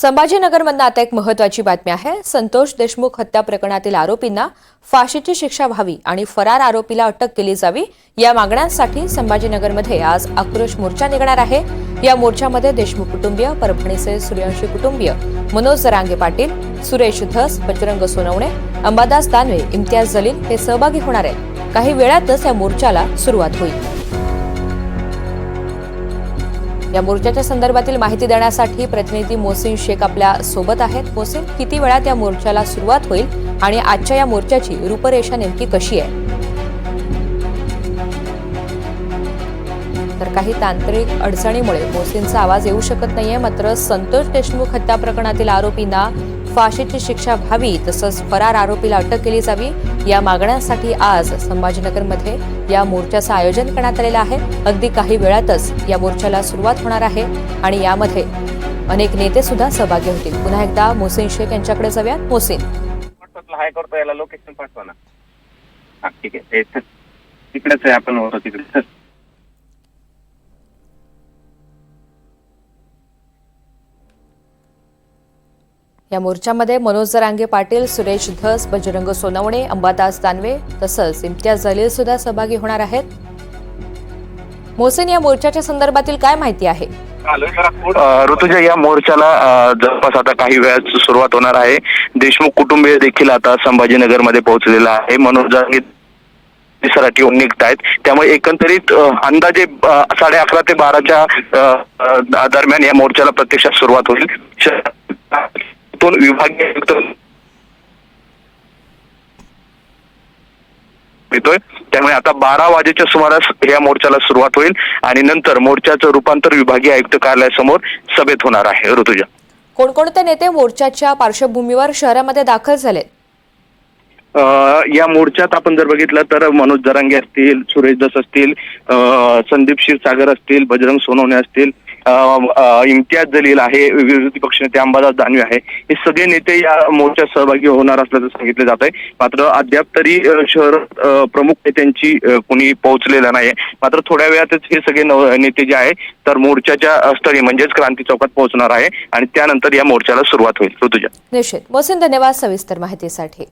संभाजीनगरमधनं आता एक महत्वाची बातमी आहे. संतोष देशमुख हत्या प्रकरणातील आरोपींना फाशीची शिक्षा व्हावी आणि फरार आरोपीला अटक केली जावी या मागण्यांसाठी संभाजीनगरमध्ये आज आक्रोश मोर्चा निघणार आहे. या मोर्चामध्ये देशमुख कुटुंबीय परभणीचे सूर्यवंशी कुटुंबीय मनोज जरांगे पाटील सुरेश धस बजरंग सोनवणे अंबादास दानवे इम्तियाज जलील हे सहभागी होणार आहेत. काही वेळातच या मोर्चाला सुरुवात होईल. या मोर्चाच्या संदर्भातील माहिती देण्यासाठी प्रतिनिधी मोहसिन शेख आपल्यासोबत आहेत. मोहसिन किती वेळात या मोर्चाला सुरुवात होईल आणि आजच्या या मोर्चाची रूपरेषा नेमकी कशी आहे? तर काही तांत्रिक अडचणीमुळे मोहसिनचा आवाज येऊ शकत नाहीये मात्र संतोष देशमुख हत्या प्रकरणातील आरोपींना फाशीची शिक्षा व्हावी तसंच फरार आरोपीला अटक केली जावी या मागण्यांसाठी आज संभाजीनगरमध्ये या मोर्चाचं आयोजन करण्यात आलेलं आहे. अगदी काही वेळातच या मोर्चाला सुरुवात होणार आहे आणि यामध्ये अनेक नेते सुद्धा सहभागी होतील. पुन्हा एकदा मोहसिन शेख यांच्याकडे जाऊयात मोहसिन. हाय याला लोकेशन पाठवा ना. ठीक आहे. तिकडेच आहे आपण होतो तिकडे. या मोर्चामध्ये मनोज जरांगे पाटील सुरेश धस बजरंग सोनवणे अंबादास दानवे तसंच इम्तियाज जलील सुद्धा सहभागी होणार आहेत. मोहसेन या मोर्चाच्या संदर्भातील काय माहिती आहे? ऋतुजा या मोर्चाला जवळपास आता काही वेळात सुरुवात होणार आहे. देशमुख कुटुंबीय देखील आता संभाजीनगरमध्ये पोहोचलेला आहे. मनोज जांगे साठी निघत आहेत त्यामुळे एकंदरीत अंदाजे साडे अकरा ते बाराच्या दरम्यान या मोर्चाला प्रत्यक्षात सुरुवात होईल. शहरातून विभागीय आयुक्त येतोय त्यामुळे आता बारा वाजेच्या सुमारास या मोर्चाला सुरुवात होईल आणि नंतर मोर्चाचं रूपांतर विभागीय आयुक्त कार्यालयासमोर सभेत होणार आहे. ऋतुजा. कोणकोणते नेते मोर्चाच्या पार्श्वभूमीवर शहरामध्ये दाखल झाले या मोर्चात आपण जर बघितलं तर मनोज जरांगे असतील सुरेश दस असतील संदीप क्षीरसागर असतील बजरंग सोनवणे असतील इम्तियाज जलील आहे विरोधी पक्षनेते अंबादास दानवे आहे. हे सगळे नेते या मोर्चात सहभागी होणार असल्याचं सांगितलं जात आहे मात्र अद्याप तरी शहर प्रमुख नेत्यांची कोणी पोहोचलेलं नाही मात्र थोड्या वेळातच हे सगळे नेते जे आहे तर मोर्चाच्या स्थळी म्हणजेच क्रांती चौकात पोहोचणार आहे आणि त्यानंतर या मोर्चाला सुरुवात होईल. ऋतुजा. निश्चित. मोहसिन धन्यवाद सविस्तर माहितीसाठी.